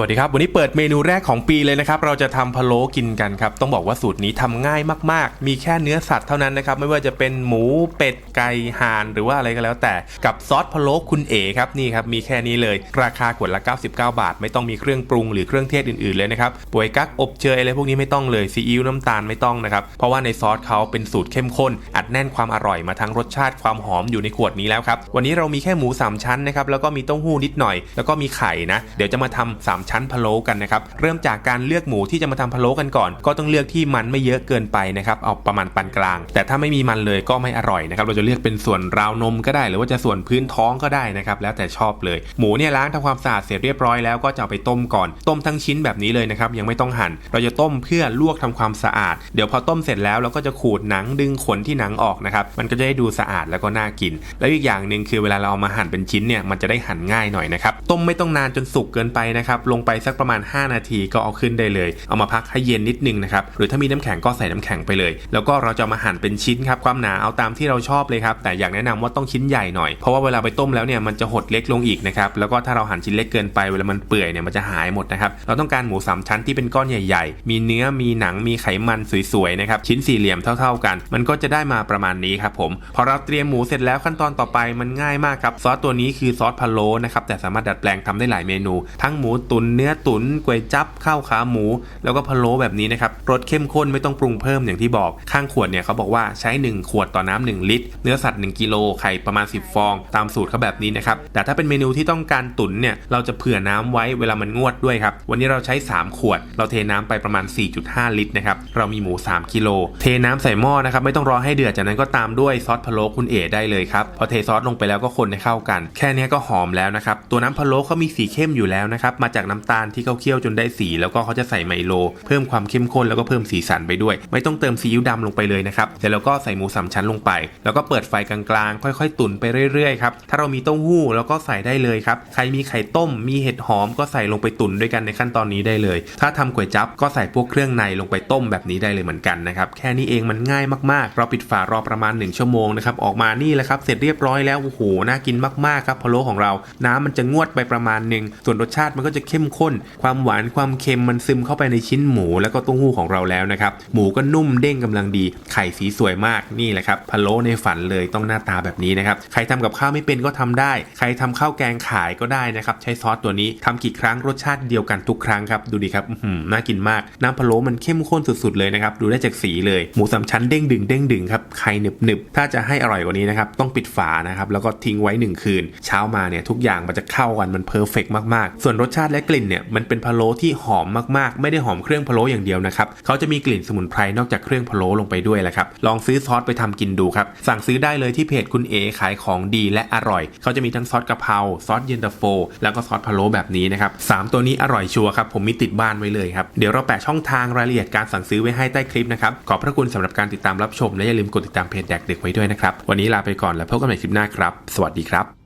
สวัสดีครับ วันนี้เปิดเมนูแรกของปีเลยนะครับ เราจะทำพะโล้กินกันครับ ต้องบอกว่าสูตรนี้ทำง่ายมากๆ มีแค่เนื้อสัตว์เท่านั้นนะครับ ไม่ว่าจะเป็นหมูเป็ดไก่ห่านหรือว่าอะไรก็แล้ว แต่กับซอสพะโล้คุณเอ๋ครับนี่ครับมีแค่นี้เลย ราคาขวดละ 99 บาท ไม่ต้องมีเครื่องปรุงหรือเครื่องเทศอื่นๆเลยนะครับป่วยกักอบเชยอะไรพวกนี้ไม่ต้องเลยซีอิ๊วน้ำตาลไม่ต้องนะครับเพราะว่าในซอสเขาเป็นสูตรเข้มข้น อัดแน่นความอร่อยมาทั้งรสชาติความหอมอยู่ในขวดนี้แล้วครับวันนี้เรามีแค่หมูสามชั้นนะครับแล้วก็มีเต้าหู้นิดหน่อย แล้วก็มีไข่นะเดี๋ยวจะมาทำสามชั้นพะโล้กันนะครับเริ่มจากการเลือกหมูที่จะมาทำพะโล้กันก่อน ก็ต้องเลือกที่มันไม่เยอะเกินไปนะครับเอาประมาณปานกลาง แต่ถ้าไม่มีมันเลยก็ไม่อร่อยนะครับเราจะเลือกเป็นส่วนราวนมก็ได้ หรือว่าจะส่วนพื้นท้องก็ได้นะครับแล้วแต่ชอบเลย หมูเนี่ยล้างทำความสะอาดเสร็จเรียบร้อยแล้วก็จะเอาไปต้มก่อนต้มทั้งชิ้นแบบนี้เลยนะครับยังไม่ต้องหั่น เราจะต้มเพื่อลวกทำความสะอาด เดี๋ยวพอต้มเสร็จแล้วเราก็จะขูดหนังดึงขนที่หนังออกนะครับมันก็จะได้ดูสะอาดแล้วก็น่ากิน แล้วอีกอย่างหนึ่งคือเวลาเราเอามาหั่นเป็นชิ้นเนี่ยมันจะได้หั่นง่ายหน่อยนะครับต้มไม่ต้องนานจนสุกเกินไปนะครับลงไปสักประมาณ 5 นาทีก็เอาขึ้นได้เลย เอามาพักให้เย็นนิดนึงนะครับ หรือถ้ามีน้ำแข็งก็ใส่น้ำแข็งไปเลย แล้วก็เราจะมาหั่นเป็นชิ้นครับ ความหนาเอาตามที่เราชอบเลยครับ แต่อยากแนะนำว่าต้องชิ้นใหญ่หน่อย เพราะว่าเวลาไปต้มแล้วเนี่ยมันจะหดเล็กลงอีกนะครับ แล้วก็ถ้าเราหั่นชิ้นเล็กเกินไปเวลามันเปื่อยเนี่ยมันจะหายหมดนะครับ เราต้องการหมูสามชั้นที่เป็นก้อนใหญ่ๆ มีเนื้อ มีหนัง มีไขมันสวยๆ นะครับ ชิ้นสี่เหลี่ยมเท่า ๆกัน มันก็จะได้มาประมาณนี้ครับผม พอเราเตรียมหมูเสร็จแล้วขั้นตอนต่อไปมันง่ายมากครับ ซอสตัวนี้คือซอสพะโล้นะครับ แต่สามารถดัดแปลงทำได้หลายเมนู ทั้งหมูตุนเนื้อตุนก๋วยจับข้าวขาหมู แล้วก็พะโล้แบบนี้นะครับรสเข้มข้นไม่ต้องปรุงเพิ่มอย่างที่บอกข้างขวดเนี่ยเขาบอกว่าใช้ 1 ขวดต่อน้ำ1ลิตร เนื้อสัตว์1กิโลไข่ประมาณ 10 ฟอง ตามสูตรเขาแบบนี้นะครับแต่ถ้าเป็นเมนูที่ต้องการตุ๋นเนี่ยเราจะเผื่อน้ำไว้เวลามันงวดด้วยครับวันนี้เราใช้ 3 ขวด เราเทน้ำไปประมาณ 4.5 ลิตรนะครับเรามีหมู 3กิโลเทน้ำใส่หม้อนะครับไม่ต้องรอให้เดือดจากนั้นก็ตามด้วยซอสพะโล้คุณเอ๋ได้เลยครับพอเทซอสลงไปแล้วก็คนให้เข้ากัน แค่นี้ก็หอมแล้วนะครับตัวน้ำพะโล้เขามีสีเข้มอยู่แล้วนะครับมาจากน้ำตาลที่เขาเคี่ยวจนได้สีแล้วก็เขาจะใส่ไมโล เพิ่มความเข้มข้นแล้วก็เพิ่มสีสันไปด้วย ไม่ต้องเติมซีอิ๊วดำลงไปเลยนะครับเสร็จแล้วก็ใส่หมูสามชั้นลงไป แล้วก็เปิดไฟกลางๆ ค่อยๆ ตุ๋นไปเรื่อยๆครับถ้าเรามีเต้าหู้แล้วก็ใส่ได้เลยครับใครมีไข่ต้มมีเห็ดหอมก็ใส่ลงไปตุ๋นด้วยกันในขั้นตอนนี้ได้เลย ถ้าทำก๋วยจั๊บก็ใส่พวกเครื่องในลงไปต้มแบบนี้ได้เลยเหมือนกันนะครับแค่นี้เองมันง่ายมากๆ เราปิดฝารอประมาณ 1 ชั่วโมงนะครับออกมานี่แหละครับเสร็จเรียบร้อยแล้วโอ้โหน่ากินมากๆครับพะโล้ของเรา น้ำมันจะงวดไปประมาณหนึ่งส่วนรสชาติมันก็จะเข้มข้น ความหวานความเค็มมันซึมเข้าไปในชิ้นหมู แล้วก็เต้าหู้ของเราแล้วนะครับ หมูก็นุ่มเด้งกำลังดี ไข่สีสวยมากนี่แหละครับพะโล้ในฝันเลยต้องหน้าตาแบบนี้นะครับ ใครทำกับข้าวไม่เป็นก็ทำได้ ใครทำข้าวแกงขายก็ได้นะครับ ใช้ซอสตัวนี้ทำกี่ครั้งรสชาติเดียวกันทุกครั้งครับ ดูดีครับหือน่ากินมาก น้ำพะโล้มันเข้มข้นสุดๆเลยนะครับ ดูได้จากสีเลย หมูสามชั้นเด้งดึงเด้งดึงครับ ไข่หนึบหนึบๆถ้าจะให้อร่อยกว่านี้นะครับ ต้องปิดฝานะครับ แล้วก็ทิ้งไว้หนึ่งคืน เช้ามาเนี่ยทุกอย่างมันจะเข้ากัน มันเพอร์เฟกมากๆ ส่วนรสชาติและกลิ่นเนี่ยมันเป็นพะโล้ที่หอมมากๆ ไม่ได้หอมเครื่องพะโล้อย่างเดียวนะครับเขาจะมีกลิ่นสมุนไพรนอกจากเครื่องพะโล้ลงไปด้วยแหละครับลองซื้อซอสไปทำกินดูครับสั่งซื้อได้เลยที่เพจคุณเอขายของดีและอร่อยเขาจะมีทั้งซอสกะเพราซอสเย็นตาโฟ แล้วก็ซอสพะโล้แบบนี้นะครับสามตัวนี้อร่อยชัวร์ครับผมมีติดบ้านไว้เลยครับเดี๋ยวเราแปะช่องทางรายละเอียดการสั่งซื้อไว้ให้ใต้คลิปนะครับขอบพระคุณสำหรับการติดตามรับชมและอย่าลืมกดติดตามเพจแดกเด็กไว้ด้วยนะครับวันนี้ลาไปก่อนแล้วพบกันใหม่คลิปหน้าครับ สวัสดีครับ